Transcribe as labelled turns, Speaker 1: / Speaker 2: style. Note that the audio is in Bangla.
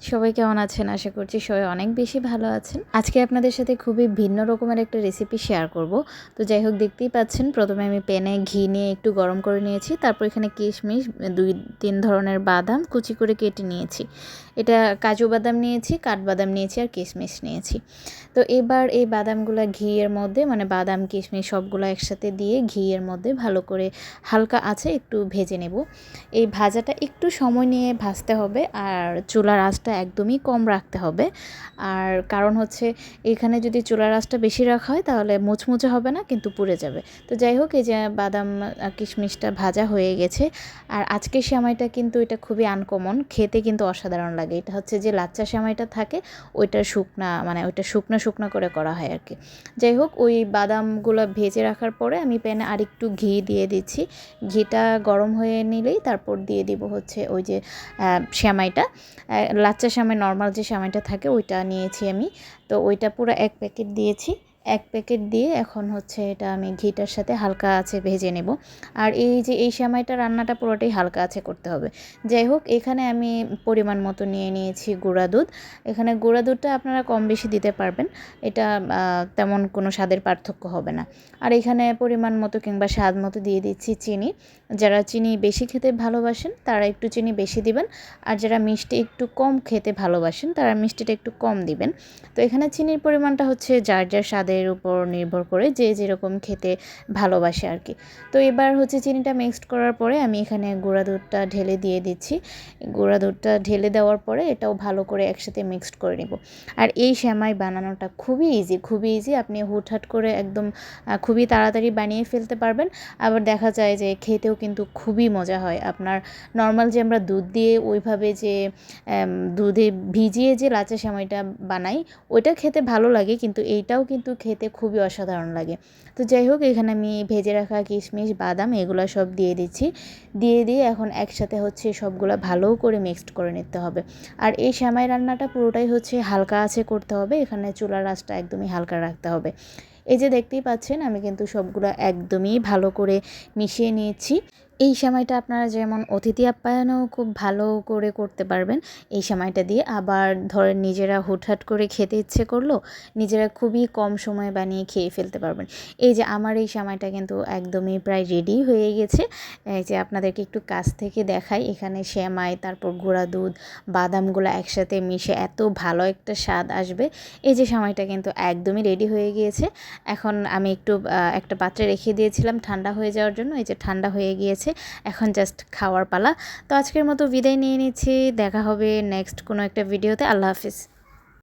Speaker 1: সবাই কেমন আছেন? আশা করছি সবাই অনেক বেশি ভালো আছেন। আজকে আপনাদের সাথে খুবই ভিন্ন রকমের একটা রেসিপি শেয়ার করব। তো যাই হোক, দেখতেই পাচ্ছেন, প্রথমে আমি প্যানে ঘি নিয়ে একটু গরম করে নিয়েছি। তারপর এখানে কিশমিশ, দুই তিন ধরনের বাদাম কুচি করে কেটে নিয়েছি। এটা কাজু বাদাম নিয়েছি, কাঠবাদাম নিয়েছি আর কিশমিশ নিয়েছি। তো এবার এই বাদামগুলো ঘিয়ের মধ্যে মানে বাদাম, কিশমিশ সবগুলো একসাথে দিয়ে ঘিয়ের মধ্যে ভালো করে হালকা আছে একটু ভেজে নেব। এই ভাজাটা একটু সময় নিয়ে ভাজতে হবে আর চুলার আঁচটা একদমই কম রাখতে হবে। আর কারণ হচ্ছে এখানে যদি চুলার আঁচটা বেশি রাখা হয় তাহলে মুচমুচে হবে না, কিন্তু পুড়ে যাবে। তো যাই হোক, এই যে বাদাম কিশমিশটা ভাজা হয়ে গেছে। আর আজকের সময়টা কিন্তু এটা খুবই আনকমন খেতে কিন্তু অসাধারণ লাগে। এটা হচ্ছে যে লাচ্চা সময়টা থাকে, ওইটা শুকনা মানে ওইটা শুকনো শুকনো করে করা হয় আর কি যাই হোক, ওই বাদামগুলো ভেজে রাখার পরে আমি প্যানে আরেকটু ঘি দিয়ে দিচ্ছি। ঘিটা গরম হয়ে নিলেই তারপর দিয়ে দিব হচ্ছে ওই যে শ্যামাইটা লাচ্চা শ্যামাই নর্মাল যে সামাইটা থাকে ওইটা নিয়েছি আমি। তো ওইটা পুরো এক প্যাকেট দিয়েছি। এক প্যাকেট দিয়ে এখন হচ্ছে এটা আমি ঘিটার সাথে হালকা আছে ভেজে নেব। আর এই যে এই সেমাইটা রান্নাটা পুরোটাই হালকা আছে করতে হবে। যাই হোক, এখানে আমি পরিমাণ মতো নিয়ে নিয়েছি গুঁড়া দুধ। এখানে গুঁড়া দুধটা আপনারা কম বেশি দিতে পারবেন। এটা তেমন কোনো স্বাদের পার্থক্য হবে না। আর এখানে পরিমাণ মতো কিংবা স্বাদ মতো দিয়ে দিচ্ছি চিনি। যারা চিনি বেশি খেতে ভালোবাসেন, তারা একটু চিনি বেশি দিবেন। আর যারা মিষ্টি একটু কম খেতে ভালোবাসেন, তারা মিষ্টিটা একটু কম দিবেন। তো এখানে চিনির পরিমাণটা হচ্ছে যার যার স্বাদের স্বাদের উপর নির্ভর করে যে যেরকম খেতে ভালোবাসে আর কি। তো এবার হচ্ছে চিনিটা মিক্সড করার পরে আমি এখানে গুঁড়া দুধটা ঢেলে দিয়ে দিচ্ছি। গুঁড়া দুধটা ঢেলে দেওয়ার পরে এটাও ভালো করে একসাথে মিক্সড করে নিব। আর এই শ্যামাই বানানোটা খুবই ইজি খুবই ইজি আপনি হুটহাট করে একদম খুবই তাড়াতাড়ি বানিয়ে ফেলতে পারবেন। আবার দেখা যায় যে খেতেও কিন্তু খুবই মজা হয়। আপনার নর্মাল যে আমরা দুধ দিয়ে ওইভাবে যে দুধে ভিজিয়ে যে লাচা শ্যামাইটা বানাই, ওইটা খেতে ভালো লাগে। কিন্তু এইটাও কিন্তু খেতে খুবই অসাধারণ লাগে। তো যাই হোক, এখানে আমি ভেজে রাখা কিশমিশ, বাদাম, এগুলো সব দিয়ে দিচ্ছি। দিয়ে দিয়ে এখন একসাথে হচ্ছে সবগুলো ভালো করে মিক্সড করে নিতে হবে। আর এই শ্যামাই রান্নাটা পুরোটাই হচ্ছে হালকা আছে করতে হবে, এখানে চুলার আঁচটা একদমই হালকা রাখতে হবে। এই যে দেখতেই পাচ্ছেন, আমি কিন্তু সবগুলো একদমই ভালো করে মিশিয়ে নিয়েছি। এই সময়টা আপনারা যেমন অতিথি আপ্যায়নও খুব ভালো করে করতে পারবেন। এই সময়টা দিয়ে আবার ধরেন নিজেরা হুটহাট করে খেতে ইচ্ছে করল, নিজেরা খুবই কম সময় বানিয়ে খেয়ে ফেলতে পারবেন। এই যে আমার এই সময়টা কিন্তু একদমই প্রায় রেডি হয়ে গেছে। এই যে আপনাদেরকে একটু কাছ থেকে দেখাই, এখানে শ্যামাই তারপর গুঁড়া দুধ, বাদামগুলো একসাথে মিশে এত ভালো একটা স্বাদ আসবে। এই যে সময়টা কিন্তু একদমই রেডি হয়ে গিয়েছে। এখন আমি একটু একটা পাত্রে রেখে দিয়েছিলাম ঠান্ডা হয়ে যাওয়ার জন্য। এই যে ঠান্ডা হয়ে গিয়েছে এখন জাস্ট খাওয়ার পালা। তো আজকের মতো বিদায় নিয়ে নিচ্ছি। দেখা হবে নেক্সট কোনো একটা ভিডিওতে আল্লাহ হাফিজ।